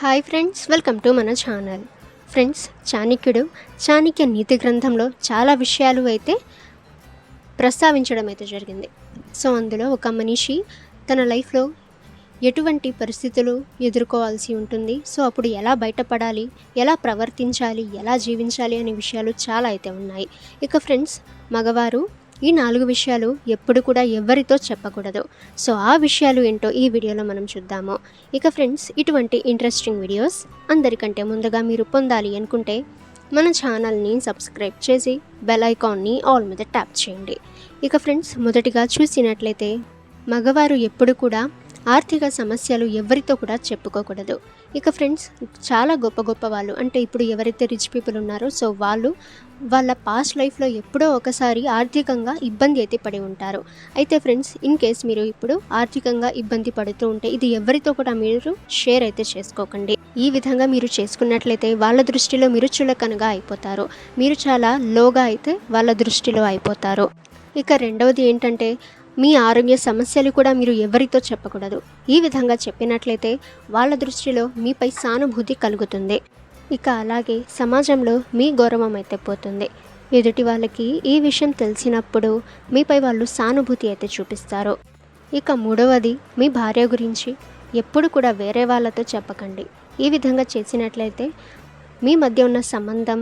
Hi friends welcome to మన channel friends చాణక్యుడు చాణక్య నీతి గ్రంథంలో చాలా విషయాలు అయితే ప్రస్తావించడం అయితే జరిగింది. సో అందులో ఒక మనిషి తన లైఫ్లో ఎటువంటి పరిస్థితులు ఎదుర్కోవాల్సి ఉంటుంది? సో అప్పుడు ఎలా బయటపడాలి? ఎలా ప్రవర్తించాలి? ఎలా జీవించాలి? అనే విషయాలు చాలా అయితే ఉన్నాయి. ఇక ఫ్రెండ్స్ మగవారు ఈ నాలుగు విషయాలు ఎప్పుడు కూడా ఎవరితో చెప్పకూడదు. సో ఆ విషయాలు ఏంటో ఈ వీడియోలో మనం చూద్దాము. ఇక ఫ్రెండ్స్ ఇటువంటి ఇంట్రెస్టింగ్ వీడియోస్ అందరికంటే ముందుగా మీరు పొందాలి అనుకుంటే మన ఛానల్ని సబ్స్క్రైబ్ చేసి బెల్ ఐకాన్ని ఆల్ మీద ట్యాప్ చేయండి. ఇక ఫ్రెండ్స్ మొదటిగా చూసినట్లయితే మగవారు ఎప్పుడు కూడా ఆర్థిక సమస్యలు ఎవరితో కూడా చెప్పుకోకూడదు. ఇక ఫ్రెండ్స్ చాలా గొప్ప గొప్ప వాళ్ళు. అంటే ఇప్పుడు ఎవరైతే రిచ్ పీపుల్ ఉన్నారో సో వాళ్ళు వాళ్ళ పాస్ట్ లైఫ్లో ఎప్పుడో ఒకసారి ఆర్థికంగా ఇబ్బంది అయితే పడి ఉంటారు. అయితే ఫ్రెండ్స్ ఇన్ కేస్ మీరు ఇప్పుడు ఆర్థికంగా ఇబ్బంది పడుతూ ఉంటే ఇది ఎవరితో కూడా మీరు షేర్ అయితే చేసుకోకండి. ఈ విధంగా మీరు చేసుకున్నట్లయితే వాళ్ళ దృష్టిలో మీరు చులకనగా అయిపోతారు. మీరు చాలా లోగా అయితే వాళ్ళ దృష్టిలో అయిపోతారు. ఇక రెండవది ఏంటంటే మీ ఆరోగ్య సమస్యలు కూడా మీరు ఎవరితో చెప్పకూడదు. ఈ విధంగా చెప్పినట్లయితే వాళ్ళ దృష్టిలో మీపై సానుభూతి కలుగుతుంది. ఇక అలాగే సమాజంలో మీ గౌరవం అయితే పోతుంది. ఎదుటి వాళ్ళకి ఈ విషయం తెలిసినప్పుడు మీపై వాళ్ళు సానుభూతి అయితే చూపిస్తారు. ఇక మూడవది మీ భార్య గురించి ఎప్పుడు కూడా వేరే వాళ్ళతో చెప్పకండి. ఈ విధంగా చేసినట్లయితే మీ మధ్య ఉన్న సంబంధం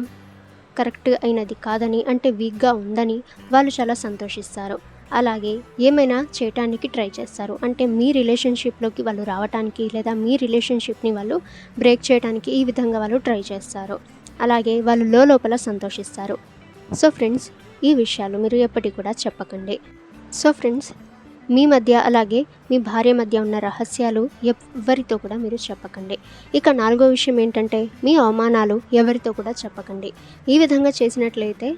కరెక్ట్ అయినది కాదని అంటే వీక్గా ఉందని వాళ్ళు చాలా సంతోషిస్తారు. అలాగే ఏమైనా చేయటానికి ట్రై చేస్తారు. అంటే మీ రిలేషన్షిప్లోకి వాళ్ళు రావటానికి లేదా మీ రిలేషన్షిప్ని వాళ్ళు బ్రేక్ చేయడానికి ఈ విధంగా వాళ్ళు ట్రై చేస్తారు. అలాగే వాళ్ళు లోపల సంతోషిస్తారు. సో ఫ్రెండ్స్ ఈ విషయాలు మీరు ఎప్పటికి కూడా చెప్పకండి. సో ఫ్రెండ్స్ మీ మధ్య అలాగే మీ భార్య మధ్య ఉన్న రహస్యాలు ఎవరితో కూడా మీరు చెప్పకండి. ఇక నాలుగో విషయం ఏంటంటే మీ అవమానాలు ఎవరితో కూడా చెప్పకండి. ఈ విధంగా చేసినట్లయితే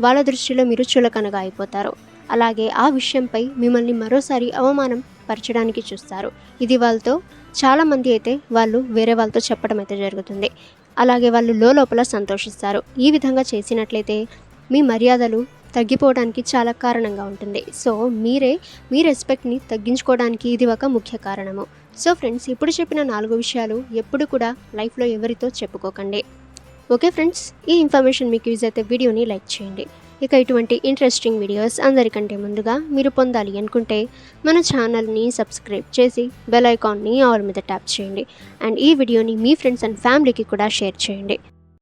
వాళ్ళ దృష్టిలో మీరు చులకనగా అయిపోతారు. అలాగే ఆ విషయంపై మిమ్మల్ని మరోసారి అవమానం పరచడానికి చూస్తారు. ఇది వాళ్ళతో చాలామంది అయితే వాళ్ళు వేరే వాళ్ళతో చెప్పడం అయితే జరుగుతుంది. అలాగే వాళ్ళు లోపల సంతోషిస్తారు. ఈ విధంగా చేసినట్లయితే మీ మర్యాదలు తగ్గిపోవడానికి చాలా కారణంగా ఉంటుంది. సో మీరే మీ రెస్పెక్ట్ని తగ్గించుకోవడానికి ఇది ఒక ముఖ్య కారణము. సో ఫ్రెండ్స్ ఇప్పుడు చెప్పిన నాలుగు విషయాలు ఎప్పుడు కూడా లైఫ్లో ఎవరితో చెప్పుకోకండి. ఓకే ఫ్రెండ్స్ ఈ ఇన్ఫర్మేషన్ మీకు యూజ్ అయితే వీడియోని లైక్ చేయండి. ఇక ఇటువంటి ఇంట్రెస్టింగ్ వీడియోస్ అందరికంటే ముందుగా మీరు పొందాలి అనుకుంటే మన ఛానల్ని సబ్స్క్రైబ్ చేసి బెల్ ఐకాన్ని ఆల్ మీద ట్యాప్ చేయండి. అండ్ ఈ వీడియోని మీ ఫ్రెండ్స్ అండ్ ఫ్యామిలీకి కూడా షేర్ చేయండి.